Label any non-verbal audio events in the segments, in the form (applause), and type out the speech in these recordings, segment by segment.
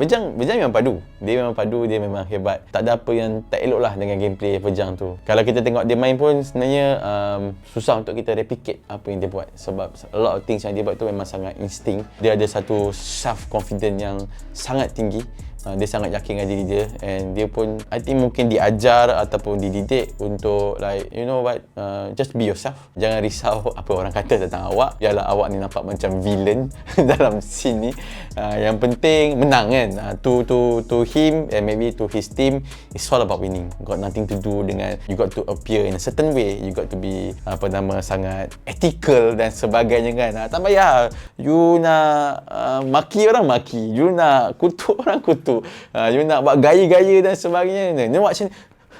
Vejang, Vejang memang padu. Dia memang padu, dia memang hebat. Tak ada apa yang tak elok lah dengan gameplay Vejang tu. Kalau kita tengok dia main pun sebenarnya um, susah untuk kita replicate apa yang dia buat. Sebab a lot of things yang dia buat tu memang sangat insting. Dia ada satu self confidence yang sangat tinggi uh, dia sangat yakin dengan diri dia and dia pun I think mungkin diajar ataupun dididik untuk like you know what uh, just be yourself. Jangan risau apa orang kata tentang awak. Biarlah awak ni nampak macam villain (laughs) dalam scene ni. Uh, yang penting menang kan. Uh, to to to him and maybe to his team it's all about winning. Got nothing to do dengan you got to appear in a certain way. You got to be apa nama sangat ethical dan sebagainya kan. Uh, tak payah. You nak uh, maki orang maki. You nak kutuk (laughs) orang kutuk tu. Uh, you nak buat gaya-gaya dan sebagainya. Ni buat macam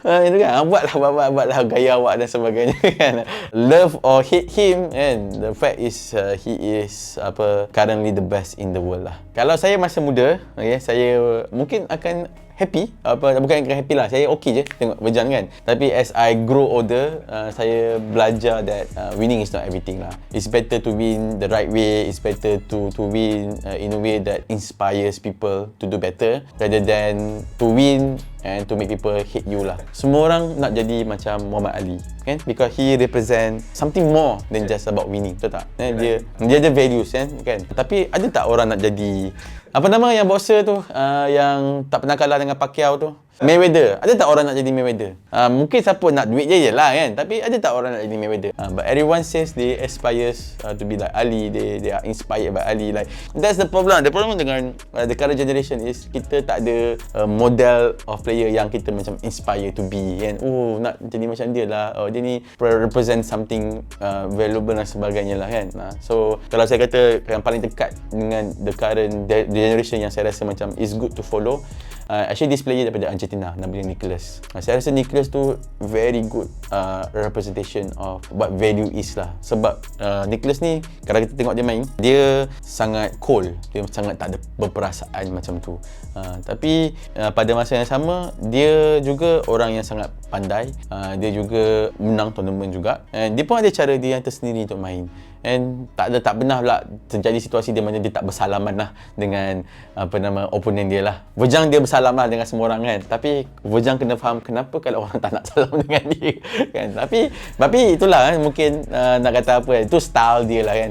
Ha, itu kan? Buatlah buat, buat, buatlah gaya awak dan sebagainya (laughs) kan? Love or hate him and the fact is uh, he is apa currently the best in the world lah. Kalau saya masa muda okay, saya mungkin akan happy. Apa bukan yang happy lah saya okey je tengok berjalan kan. Tapi as I grow older uh, saya belajar that uh, winning is not everything lah. It's better to win the right way it's better to to win uh, in a way that inspires people to do better rather than to win and to make people hate you lah. Semua orang nak jadi macam Muhammad Ali, kan? Because he represent something more than just about winning, betul tak? Eh, dia dia ada values kan, kan? Tapi ada tak orang nak jadi apa nama yang boxer tu uh, yang tak pernah kalah dengan Pacquiao tu? Mayweather. Ada tak orang nak jadi Mayweather? Uh, mungkin siapa nak duit je je lah kan. Tapi ada tak orang nak jadi Mayweather? Uh, but everyone says they aspires uh, to be like Ali. They they are inspired by Ali. Like that's the problem. The problem dengan uh, the current generation is kita tak ada uh, model of player yang kita macam inspire to be kan. Oh nak jadi macam dia lah. Oh dia ni represent something uh, valuable dan sebagainya lah kan. Uh, so kalau saya kata yang paling dekat dengan the current generation yang saya rasa macam is good to follow uh, actually this player daripada Argentina Nabil Nicholas. Uh, saya rasa Nicholas tu very good uh, representation of what value is lah. Sebab uh, Nicholas ni kalau kita tengok dia main dia sangat cold. Dia sangat tak ada berperasaan macam tu. Uh, tapi uh, pada masa yang sama dia juga orang yang sangat pandai. Uh, dia juga menang tournament juga. And dia pun ada cara dia yang tersendiri untuk main And tak ada tak pernah pula terjadi situasi di mana dia tak bersalaman lah dengan apa nama opponent dia lah. Vojang dia bersalam lah dengan semua orang kan. Tapi Vojang kena faham kenapa kalau (laughs) orang tak nak salam dengan dia kan. Tapi tapi itulah kan mungkin uh, nak kata apa itu style dia lah kan.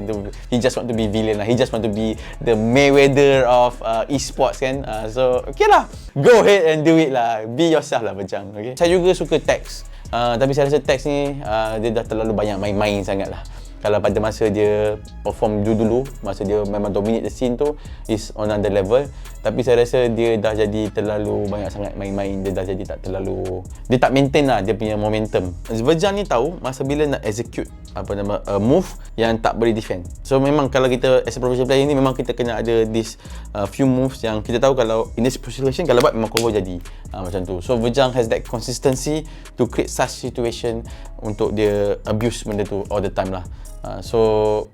He just want to be villain lah. He just want to be the Mayweather of uh, esports kan. Uh, so okay lah. Go ahead and do it lah. Be yourself lah Vojang. Okay. Saya juga suka teks. Uh, tapi saya rasa teks ni uh, dia dah terlalu banyak main-main sangat lah kalau pada masa dia perform dulu-dulu masa dia memang dominate the scene tu is on another level. Tapi saya rasa dia dah jadi terlalu banyak sangat main-main. Dia dah jadi tak terlalu dia tak maintain lah dia punya momentum. Zverjan ni tahu masa bila nak execute apa nama a move yang tak boleh defend. So memang kalau kita as a professional player ni memang kita kena ada this uh, few moves yang kita tahu kalau in this situation kalau buat memang cover jadi uh, macam tu. So Verjang has that consistency to create such situation untuk dia abuse benda tu all the time lah. Uh, so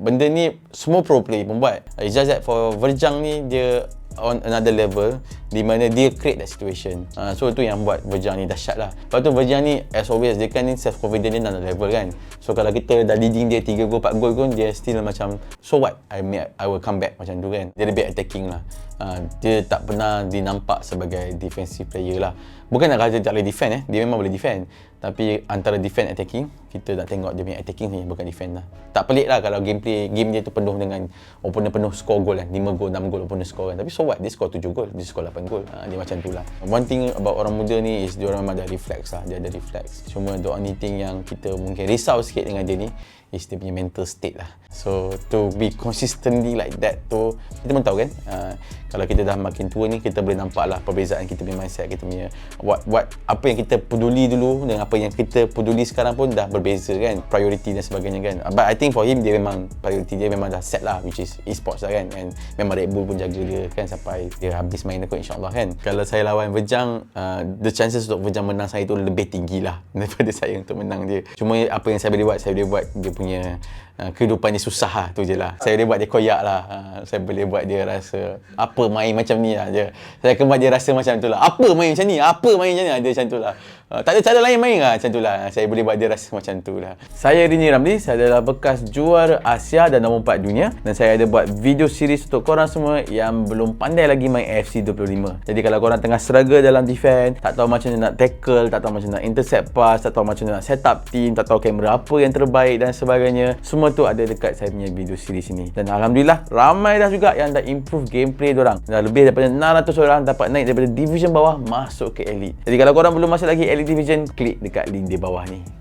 benda ni semua pro player pun buat. Uh, it's just that for Verjang ni dia on another level di mana dia create that situation. Uh, so itu yang buat Verjang ni dahsyat lah. Lepas tu Verjang ni as always dia kan ni self confident dia another level kan. So kalau kita dah leading dia 3 gol 4 gol pun dia still macam so what? I may, I will come back macam tu kan. Dia lebih attacking lah. Uh, dia tak pernah dinampak sebagai defensive player lah. Bukan nak kata tak boleh defend eh. Dia memang boleh defend. Tapi antara defend attacking, kita nak tengok dia punya attacking ni bukan defend lah. Tak pelik lah kalau gameplay game dia tu penuh dengan opponent penuh score gol kan. 5 gol, 6 gol opponent score kan. Tapi so what? Dia score 7 gol, dia score 8 gol. Ha, dia macam tu lah. One thing about orang muda ni is dia orang memang ada reflex lah. Dia ada reflex. Cuma the only thing yang kita mungkin risau sikit dengan dia ni is dia punya mental state lah. So to be consistently like that tu kita pun tahu kan uh, kalau kita dah makin tua ni kita boleh nampak lah perbezaan kita punya mindset kita punya what what apa yang kita peduli dulu dengan apa yang kita peduli sekarang pun dah berbeza kan priority dan sebagainya kan. But I think for him dia memang priority dia memang dah set lah which is e-sports lah kan. And memang Red Bull pun jaga dia kan sampai dia habis main aku insyaAllah kan. Kalau saya lawan Vejang uh, the chances untuk Vejang menang saya tu lebih tinggi lah (laughs) daripada saya untuk menang dia. Cuma apa yang saya boleh buat saya boleh buat dia punya uh, kehidupan dia susah lah tu je lah. Saya boleh buat dia koyak lah. Uh, saya boleh buat dia rasa apa main macam ni lah je. Saya akan buat dia rasa macam tu lah. Apa main macam ni? Apa main macam ni? Ada macam tu lah Uh, tak ada cara lain main lah macam tu lah. Saya boleh buat dia rasa macam tu lah. Saya Rini Ramli, saya adalah bekas juara Asia dan nombor 4 dunia. Dan saya ada buat video series untuk korang semua yang belum pandai lagi main AFC 25. Jadi kalau korang tengah struggle dalam defense, tak tahu macam mana nak tackle, tak tahu macam nak intercept pass, tak tahu macam mana nak set up team, tak tahu kamera apa yang terbaik dan sebagainya. Semua tu ada dekat saya punya video series ini. Dan Alhamdulillah, ramai dah juga yang dah improve gameplay diorang. Dah lebih daripada 600 orang dapat naik daripada division bawah masuk ke elite. Jadi kalau korang belum masuk lagi Elite klik dekat link di bawah ni.